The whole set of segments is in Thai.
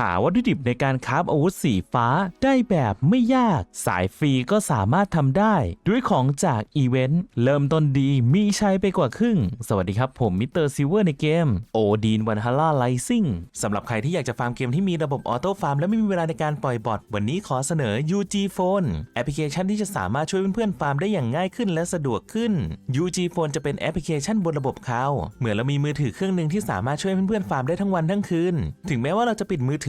หาวัตถุดิบในการคราฟอาวุธสีฟ้าได้แบบไม่ยาก สายฟรีก็สามารถทำได้ ด้วยของจากอีเวนต์เริ่มต้นดีมีใช้ไปกว่าครึ่ง สวัสดีครับผมมิสเตอร์ซิเวอร์ในเกมโอดีนวันฮาร่าไลซิ่งสำหรับใครที่อยากจะฟาร์มเกมที่มีระบบออโต้ฟาร์มและไม่มีเวลาในการปล่อยบอทวันนี้ขอเสนอ UG Phone แอปพลิเคชันที่จะสามารถช่วยเพื่อนๆฟาร์มได้อย่างง่ายขึ้นและสะดวกขึ้น UG Phone จะเป็นแอปพลิเคชันบนระบบเขาเหมือนเรามีมือถือเครื่องหนึ่งที่สามารถช่วยเพื่อนๆฟาร์มได้ทั้งวันทั้งคืนถึงแม้ว่าเราจะปิดมือถ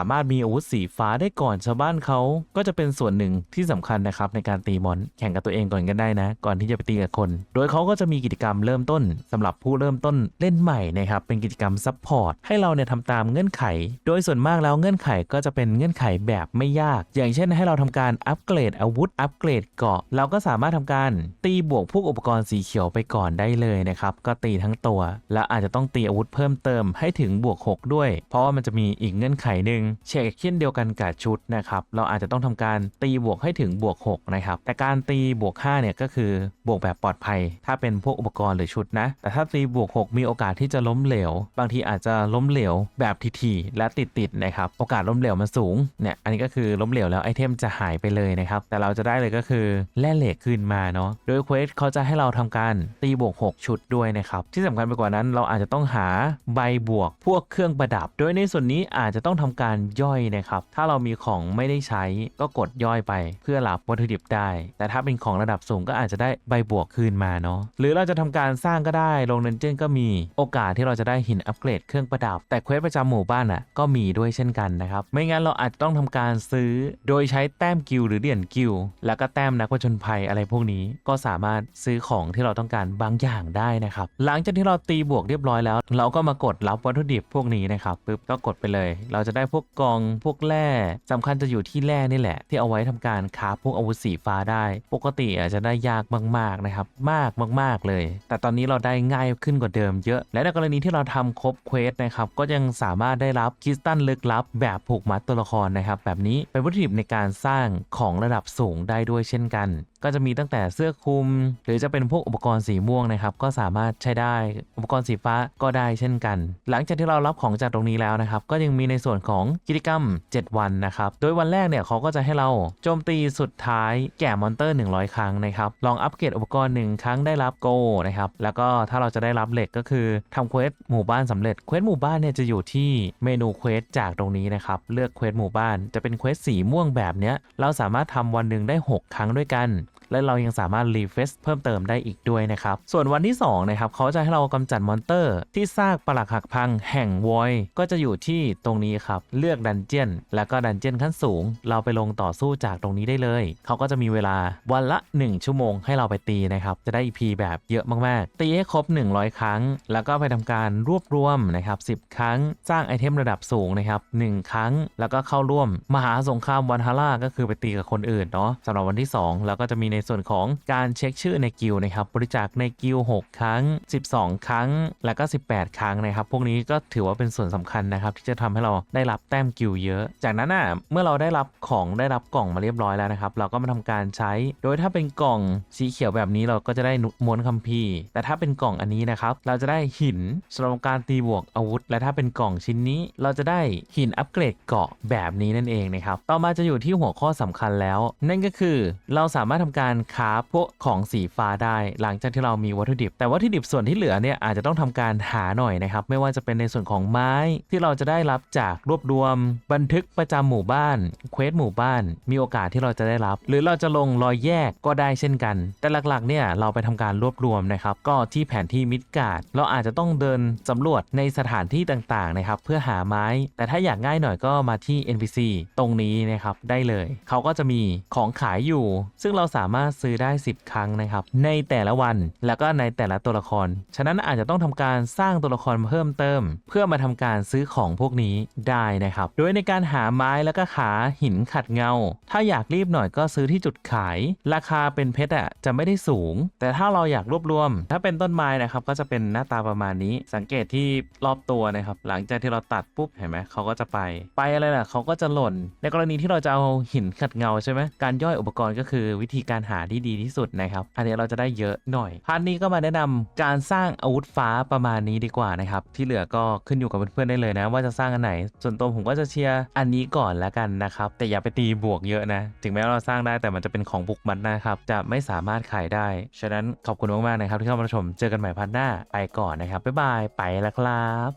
ามารถมีอาวุธสีฟ้าได้ก่อนชาวบ้านเขาก็จะเป็นส่วนหนึ่งที่สำคัญนะครับในการตีมอนแข่งกับตัวเองก่อนกันได้นะ ก่อนที่จะไปตีกับคน โดยเขาก็จะมีกิจกรรมเริ่มต้นสำหรับผู้เริ่มต้นเล่นใหม่นะครับเป็นกิจกรรมซับพอร์ตให้เราเนี่ยทำตามเงื่อนไข โดยส่วนมากแล้วเงื่อนไขก็จะเป็นเงื่อนไขแบบไม่ยาก อย่างเช่นให้เราทำการอัปเกรดอาวุธอัปเกรดเกาะ เราก็สามารถทำการตีบวกพวกอุปกรณ์สีเขียวไปก่อนได้เลยนะครับก็ตีทั้งตัว และอาจจะต้องตีอาวุธเพิ่มเติมให้ถึงบวก 6 ด้วย เพราะว่ามันจะมีอีกเงื่อนไขหนึ่งเช็คเช่นเดียวกันกับชุดนะครับเราอาจจะต้องทำการตีบวกให้ถึงบวก6นะครับแต่การตีบวก5เนี่ยก็คือบวกแบบปลอดภัย ถ้าเป็นพวกอุปกรณ์หรือชุดนะ แต่ถ้าตีบวก 6 มีโอกาสที่จะล้มเหลว บางทีอาจจะล้มเหลวแบบทีๆและติดๆนะครับโอกาสล้มเหลวมันสูงเนี่ยอันนี้ก็คือล้มเหลวแล้วไอเทมจะหายไปเลยนะครับแต่เราจะได้เลยก็คือแร่เหล็กขึ้นมาเนาะโดยเควสเขาจะให้เราทำการตีบวก 6 ชุดด้วยนะครับที่สำคัญไปกว่านั้นเราอาจจะต้องหาใบบวกพวกเครื่องประดับ โดยในส่วนนี้อาจจะต้องทำการย่อยนะครับ ถ้าเรามีของไม่ได้ใช้ก็กดย่อยไป เพื่อรับวัตถุดิบได้ แต่ถ้าเป็นของระดับสูงก็อาจจะได้ใบบวกคืนมาเนาะหรือเราจะทำการสร้างก็ได้ลงดันเจี้นก็มีโอกาสที่เราจะได้หินอัปเกรดเครื่องประดับ แต่เควสประจำหมู่บ้านอะก็มีด้วยเช่นกันนะครับไม่งั้นเราอาจจะต้องทำการซื้อ โดยใช้แต้มกิลหรือเหรียญกิลแล้วก็แต้มนักผจญภัยอะไรพวกนี้ก็สามารถซื้อของที่เราต้องการบางอย่างได้นะครับหลังจากที่เราตีบวกเรียบร้อยแล้ว เราก็มากดรับวัตถุดิบพวกนี้นะครับปุ๊บก็กดไปเลย เราจะได้พวกวกกองพวกแร่สำคัญจะอยู่ที่แร่นี่แหละ ที่เอาไว้ทำการคราฟพวกอาวุธสีฟ้าได้ ปกติอาจจะได้ยากมากๆนะครับ มากมาก ๆเลย แต่ตอนนี้เราได้ง่ายขึ้นกว่าเดิมเยอะ และในกรณีที่เราทำครบเควสนะครับก็ยังสามารถได้รับคริสตัลลึกลับ แบบผูกมัดตัวละครนะครับแบบนี้เป็นวัตถุดิบในการสร้างของระดับสูงได้ด้วยเช่นกัน ก็จะมีตั้งแต่เสื้อคลุม หรือจะเป็นพวกอุปกรณ์สีม่วงนะครับ ก็สามารถใช้ได้ อุปกรณ์สีฟ้าก็ได้เช่นกัน หลังจากที่เรารับของจากตรงนี้แล้วนะครับ ก็ยังมีในส่วนของกิจกรรม 7 วันนะครับ โดยวันแรกเนี่ยเขาก็จะให้เราโจมตีสุดท้ายแก่มอนเตอร์ 100 ครั้งนะครับ ลองอัปเกรดอุปกรณ์ 1 ครั้งได้รับโกนะครับ แล้วก็ถ้าเราจะได้รับเหล็กก็คือทำเควสหมู่บ้านสำเร็จ เควสหมู่บ้านเนี่ยจะอยู่ที่เมนูเควสจากตรงนี้นะครับ เลือกเควสหมู่บ้าน จะเป็นเควสสีม่วงแบบเนี้ย เราสามารถทำวันหนึ่งได้ 6 ครั้งด้วยกัน และเรายังสามารถรีเฟซเพิ่มเติมได้อีกด้วยนะครับ ส่วนวันที่2นะครับเขาจะให้เรากำจัดมอนเตอร์ ที่ซากปลักหักพังแห่งวอยก็จะอยู่ที่ตรงนี้ครับ เลือกดันเจียน แล้วก็ดันเจียนขั้นสูง เราไปลงต่อสู้จากตรงนี้ได้เลย เขาก็จะมีเวลาวันละ 1 ชั่วโมงให้เราไปตีนะครับ จะได้ EP แบบเยอะมากๆ ตีให้ครบ 100 ครั้ง แล้วก็ไปทำการรวบรวมนะครับ10 ครั้ง สร้างไอเทมระดับสูงนะครับ1ครั้ง แล้วก็เข้าร่วม มหาสงครามวันฮาร่าก็คือไปตีกับคนอื่นเนาะสำหรับวันที่2แล้วก็จะมีในในส่วนของการเช็คชื่อในกิลนะครับ บริจาคในกิล6ครั้ง 12 ครั้ง แล้วก็ 18 ครั้งนะครับ พวกนี้ก็ถือว่าเป็นส่วนสำคัญนะครับ ที่จะทำให้เราได้รับแต้มกิลเยอะ จากนั้นอะเมื่อเราได้รับของได้รับกล่องมาเรียบร้อยแล้วนะครับ เราก็มาทำการใช้ โดยถ้าเป็นกล่องสีเขียวแบบนี้เราก็จะได้ม้วนคัมภีร์แต่ถ้าเป็นกล่องอันนี้นะครับ เราจะได้หินสำหรับการตีบวกอาวุธ และถ้าเป็นกล่องชิ้นนี้ เราจะได้หินอัปเกรดเกาะแบบนี้นั่นเองนะครับ ต่อมาจะอยู่ที่หัวข้อสำคัญแล้ว นั่นก็คือเราสามารถทำการคราพวกของสีฟ้าได้ หลังจากที่เรามีวัตถุดิบ แต่วัตถุดิบส่วนที่เหลือเนี่ยอาจจะต้องทำการหาหน่อยนะครับ ไม่ว่าจะเป็นในส่วนของไม้ที่เราจะได้รับจากรวบรวม บันทึกประจำหมู่บ้านเควสหมู่บ้าน มีโอกาสที่เราจะได้รับ หรือเราจะลงรอยแยกก็ได้เช่นกัน แต่หลักๆเนี่ยเราไปทำการรวบรวมนะครับ ก็ที่แผนที่มิดการ์ดเราอาจจะต้องเดินสำรวจในสถานที่ต่างๆนะครับเพื่อหาไม้ แต่ถ้าอยากง่ายหน่อยก็มาที่ NPC ตรงนี้นะครับได้เลย เขาก็จะมีของขายอยู่ ซึ่งเราสามารถามารถซื้อได้ 10 ครั้งนะครับ ในแต่ละวันแล้วก็ในแต่ละตัวละคร ฉะนั้นอาจจะต้องทำการสร้างตัวละครเพิ่มเติม เพื่อมาทำการซื้อของพวกนี้ได้นะครับ โดยในการหาไม้แล้วก็หาหินขัดเงา ถ้าอยากรีบหน่อยก็ซื้อที่จุดขาย ราคาเป็นเพชรอะจะไม่ได้สูง แต่ถ้าเราอยากรวบรวม ถ้าเป็นต้นไม้นะครับก็จะเป็นหน้าตาประมาณนี้ สังเกตที่รอบตัวนะครับ หลังจากที่เราตัดปุ๊บเห็นไหมเขาก็จะไป ไปอะไรล่ะเขาก็จะหล่น ในกรณีที่เราจะเอาหินขัดเงาใช่ไหมการย่อยอุปกรณ์ก็คือวิธีการหาที่ดีที่สุดนะครับ อันนี้เราจะได้เยอะหน่อยพาร์ทนี้ก็มาแนะนำการสร้างอาวุธฟ้าประมาณนี้ดีกว่านะครับ ที่เหลือก็ขึ้นอยู่กับเพื่อนๆได้เลยนะ ว่าจะสร้างอันไหน ส่วนตัวผมก็จะเชียร์อันนี้ก่อนแล้วกันนะครับ แต่อย่าไปตีบวกเยอะนะ ถึงแม้ว่าเราสร้างได้แต่มันจะเป็นของบุกมันนะครับ จะไม่สามารถขายได้ ฉะนั้นขอบคุณมากๆนะครับที่เข้ามาชม เจอกันใหม่พันหน้า ไปก่อนนะครับ บ๊ายบาย ไปแล้วครับ